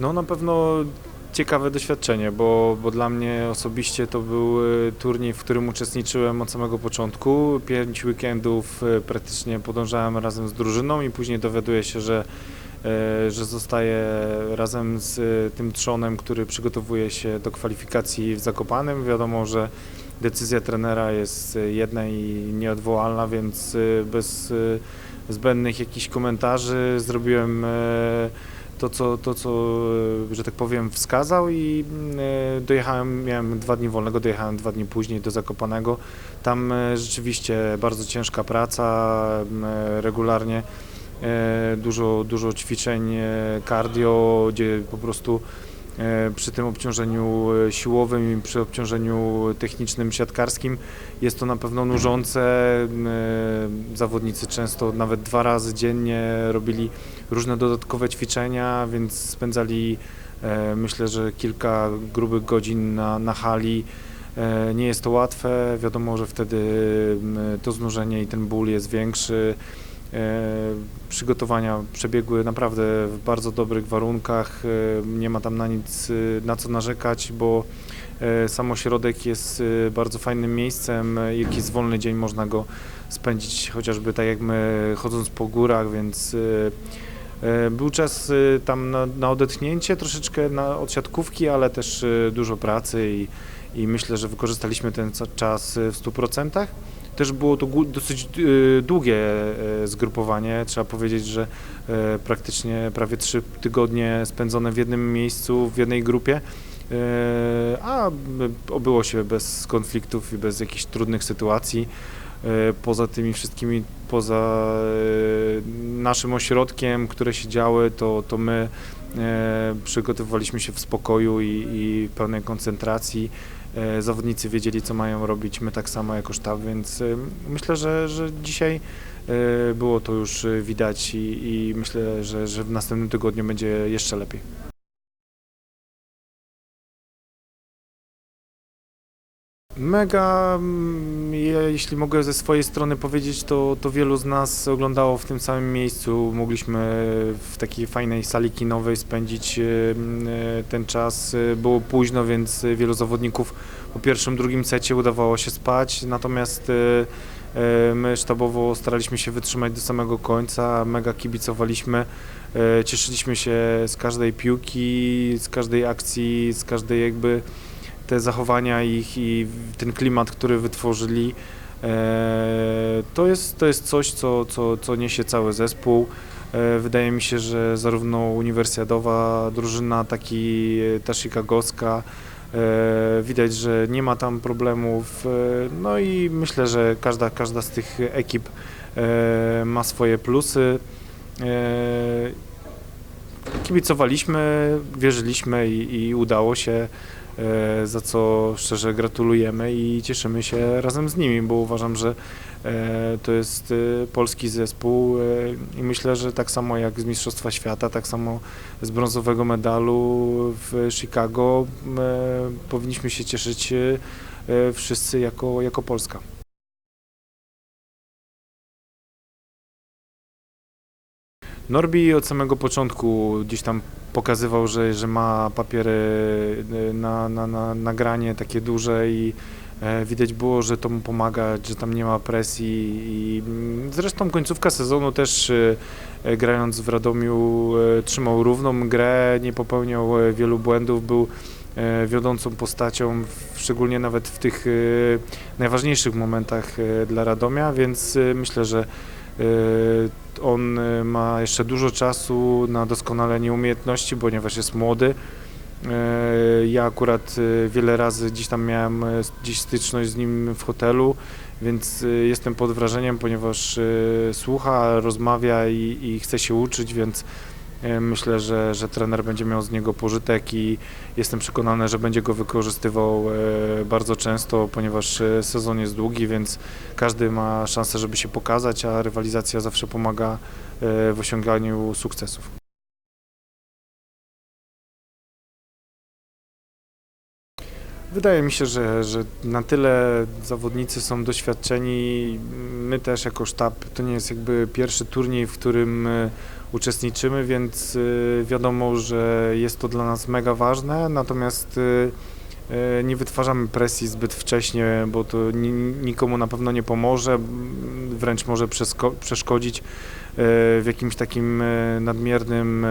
No na pewno ciekawe doświadczenie, bo, bo dla mnie osobiście to był e, turniej, w którym uczestniczyłem od samego początku. Pięć weekendów e, praktycznie podążałem razem z drużyną i później dowiaduję się, że, e, że zostaję razem z tym trzonem, który przygotowuje się do kwalifikacji w Zakopanem. Wiadomo, że decyzja trenera jest jedna i nieodwołalna, więc bez zbędnych jakichś komentarzy zrobiłem to, co, to, co, e, że tak powiem, wskazał i e, dojechałem, miałem dwa dni wolnego, dojechałem dwa dni później do Zakopanego. Tam e, rzeczywiście bardzo ciężka praca, m, e, regularnie dużo, dużo ćwiczeń cardio, gdzie po prostu przy tym obciążeniu e, siłowym i przy obciążeniu technicznym siatkarskim jest to na pewno nużące. E, Zawodnicy często nawet dwa razy dziennie robili różne dodatkowe ćwiczenia, więc spędzali e, myślę, że kilka grubych godzin na, na hali. E, Nie jest to łatwe, wiadomo, że wtedy to znużenie i ten ból jest większy. E, Przygotowania przebiegły naprawdę w bardzo dobrych warunkach. E, Nie ma tam na nic e, na co narzekać, bo sam ośrodek jest bardzo fajnym miejscem. Jak jest wolny dzień, można go spędzić chociażby tak jak my, chodząc po górach, więc był czas tam na, na odetchnięcie, troszeczkę na, od siatkówki, ale też dużo pracy i, i myślę, że wykorzystaliśmy ten czas w 100%. Też było to dosyć e, długie e, zgrupowanie. Trzeba powiedzieć, że e, praktycznie prawie trzy tygodnie spędzone w jednym miejscu, w jednej grupie. E, A obyło się bez konfliktów i bez jakichś trudnych sytuacji. Poza tymi wszystkimi, poza naszym ośrodkiem, które się działy, to, to my przygotowywaliśmy się w spokoju i, i pełnej koncentracji. E, Zawodnicy wiedzieli, co mają robić, my tak samo jako sztab, więc e, myślę, że, że dzisiaj e, było to już e, widać i, i myślę, że, że w następnym tygodniu będzie jeszcze lepiej. Mega, mm, ja, jeśli mogę ze swojej strony powiedzieć, to, to wielu z nas oglądało w tym samym miejscu. Mogliśmy w takiej fajnej sali kinowej spędzić e, m, e, ten czas. E, Było późno, więc wielu zawodników po pierwszym, drugim secie udawało się spać, natomiast my sztabowo staraliśmy się wytrzymać do samego końca, mega kibicowaliśmy. Cieszyliśmy się z każdej piłki, z każdej akcji, z każdej jakby te zachowania ich i ten klimat, który wytworzyli, e, to jest, to jest coś, co, co, co niesie cały zespół. E, Wydaje mi się, że zarówno uniwersjadowa drużyna, jak i ta chicagowska, e, widać, że nie ma tam problemów. e, No i myślę, że każda, każda z tych ekip e, ma swoje plusy. E, Kibicowaliśmy, wierzyliśmy i, i udało się e, za co szczerze gratulujemy i cieszymy się razem z nimi, bo uważam, że e, to jest e, polski zespół e, i myślę, że tak samo jak z Mistrzostwa Świata, tak samo z brązowego medalu w Chicago e, powinniśmy się cieszyć e, wszyscy jako, jako Polska. Norbi od samego początku gdzieś tam pokazywał, że, że ma papiery e, na, na, na nagranie takie duże i e, widać było, że to mu pomaga, że tam nie ma presji i mm, zresztą końcówka sezonu też e, grając w Radomiu trzymał równą grę, nie popełniał wielu błędów, był wiodącą postacią, szczególnie nawet w tych najważniejszych momentach dla Radomia, więc myślę, że on e, ma jeszcze dużo czasu na doskonalenie umiejętności, ponieważ jest młody. E, Ja akurat e, wiele razy gdzieś tam miałem gdzieś styczność z nim w hotelu, więc jestem pod wrażeniem, ponieważ słucha, rozmawia i, i chce się uczyć, więc myślę, że, że trener będzie miał z niego pożytek i jestem przekonany, że będzie go wykorzystywał e, bardzo często, ponieważ e, sezon jest długi, więc każdy ma szansę, żeby się pokazać, a rywalizacja zawsze pomaga e, w osiąganiu sukcesów. Wydaje mi się, że, że na tyle zawodnicy są doświadczeni. My też jako sztab to nie jest jakby pierwszy turniej, w którym e, uczestniczymy, więc e, wiadomo, że jest to dla nas mega ważne. Natomiast e, nie wytwarzamy presji zbyt wcześnie, bo to ni- nikomu na pewno nie pomoże, wręcz może przeszkodzić w jakimś takim nadmiernym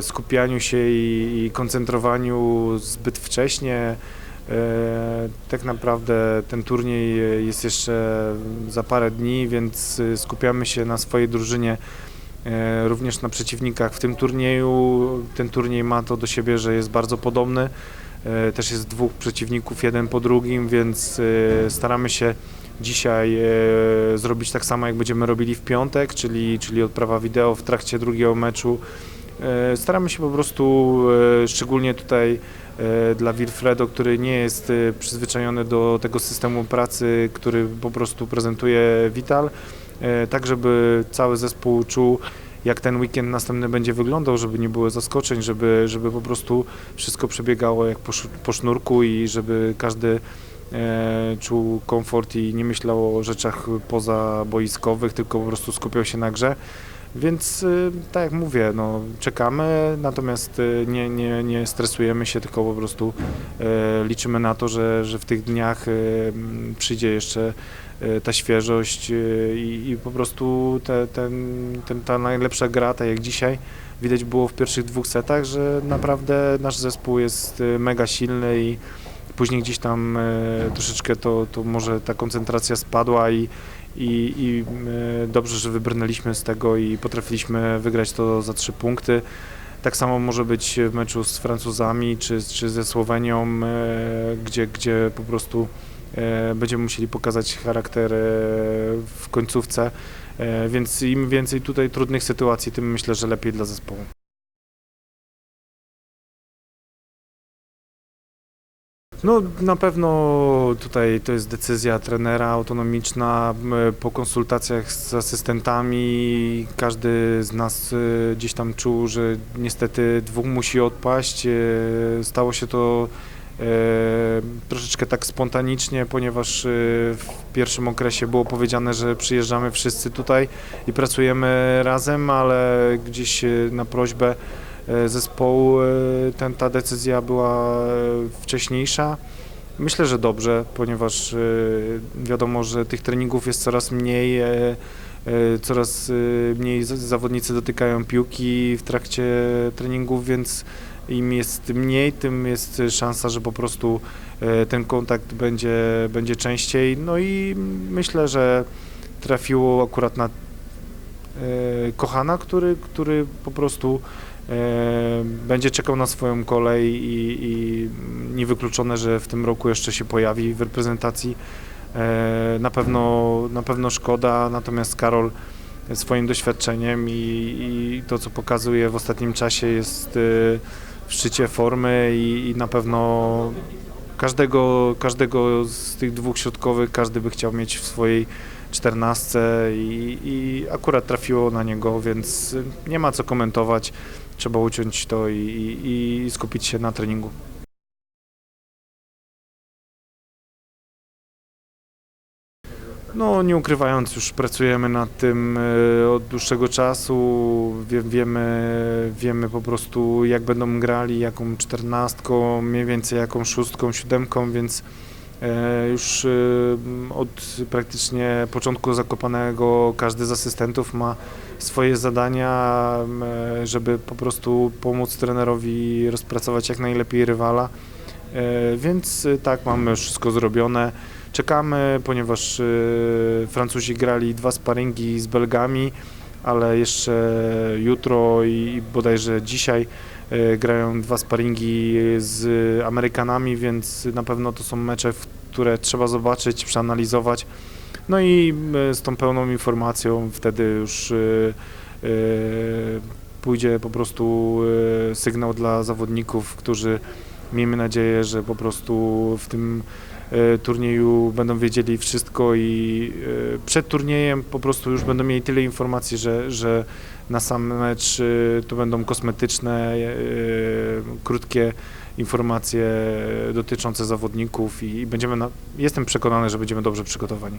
skupianiu się i, i koncentrowaniu zbyt wcześnie. E, Tak naprawdę ten turniej jest jeszcze za parę dni, więc e, skupiamy się na swojej drużynie, e, również na przeciwnikach w tym turnieju. Ten turniej ma to do siebie, że jest bardzo podobny. E, Też jest dwóch przeciwników, jeden po drugim, więc e, staramy się dzisiaj e, zrobić tak samo, jak będziemy robili w piątek, czyli, czyli odprawa wideo w trakcie drugiego meczu. E, Staramy się po prostu, e, szczególnie tutaj e, dla Wilfredo, który nie jest przyzwyczajony do tego systemu pracy, który po prostu prezentuje Vital, tak żeby cały zespół czuł, jak ten weekend następny będzie wyglądał, żeby nie było zaskoczeń, żeby, żeby po prostu wszystko przebiegało jak po, po sznurku i żeby każdy e, czuł komfort i nie myślał o rzeczach pozaboiskowych, tylko po prostu skupiał się na grze. Więc y, tak jak mówię, no, czekamy, natomiast y, nie, nie, nie stresujemy się, tylko po prostu e, liczymy na to, że, że w tych dniach przyjdzie jeszcze ta świeżość i, i po prostu te, ten, ten, ta najlepsza gra, tak jak dzisiaj, widać było w pierwszych dwóch setach, że naprawdę nasz zespół jest mega silny i później gdzieś tam troszeczkę to, to może ta koncentracja spadła i, i, i e, dobrze, że wybrnęliśmy z tego i potrafiliśmy wygrać to za trzy punkty. Tak samo może być w meczu z Francuzami czy, czy ze Słowenią, e, gdzie, gdzie po prostu e, będziemy musieli pokazać charakter w końcówce. Więc im więcej tutaj trudnych sytuacji, tym myślę, że lepiej dla zespołu. No na pewno tutaj to jest decyzja trenera autonomiczna po konsultacjach z asystentami. Każdy z nas e, gdzieś tam czuł, że niestety dwóch musi odpaść. E, Stało się to e, troszeczkę tak spontanicznie, ponieważ w pierwszym okresie było powiedziane, że przyjeżdżamy wszyscy tutaj i pracujemy razem, ale gdzieś na prośbę zespołu e, ten, ta decyzja była e, wcześniejsza. Myślę, że dobrze, ponieważ e, wiadomo, że tych treningów jest coraz mniej, e, e, coraz e, mniej zawodnicy dotykają piłki w trakcie treningów, więc im jest mniej, tym jest szansa, że po prostu e, ten kontakt będzie, będzie częściej. No i myślę, że trafiło akurat na e, Kochana, który, który po prostu e, będzie czekał na swoją kolej i, i niewykluczone, że w tym roku jeszcze się pojawi w reprezentacji. E, na, pewno, na pewno szkoda, natomiast Karol swoim doświadczeniem i, i to, co pokazuje w ostatnim czasie jest e, w szczycie formy i, i na pewno każdego, każdego z tych dwóch środkowych każdy by chciał mieć w swojej czternastce i, i akurat trafiło na niego, więc nie ma co komentować. Trzeba uciąć to i, i, i skupić się na treningu. No, nie ukrywając, już pracujemy nad tym e, od dłuższego czasu. Wie, wiemy, wiemy po prostu, jak będą grali, jaką czternastką, mniej więcej jaką szóstką, siódemką, więc e, już e, od praktycznie początku Zakopanego każdy z asystentów ma swoje zadania, żeby po prostu pomóc trenerowi rozpracować jak najlepiej rywala. E, Więc e, tak, mamy wszystko zrobione. Czekamy, ponieważ e, Francuzi grali dwa sparingi z Belgami, ale jeszcze jutro i bodajże dzisiaj e, grają dwa sparingi z Amerykanami, więc na pewno to są mecze, które trzeba zobaczyć, przeanalizować. No i e, z tą pełną informacją wtedy już e, e, pójdzie po prostu sygnał dla zawodników, którzy miejmy nadzieję, że po prostu w tym turnieju będą wiedzieli wszystko i przed turniejem po prostu już będą mieli tyle informacji, że, że na sam mecz to będą kosmetyczne, krótkie informacje dotyczące zawodników i będziemy, na, jestem przekonany, że będziemy dobrze przygotowani.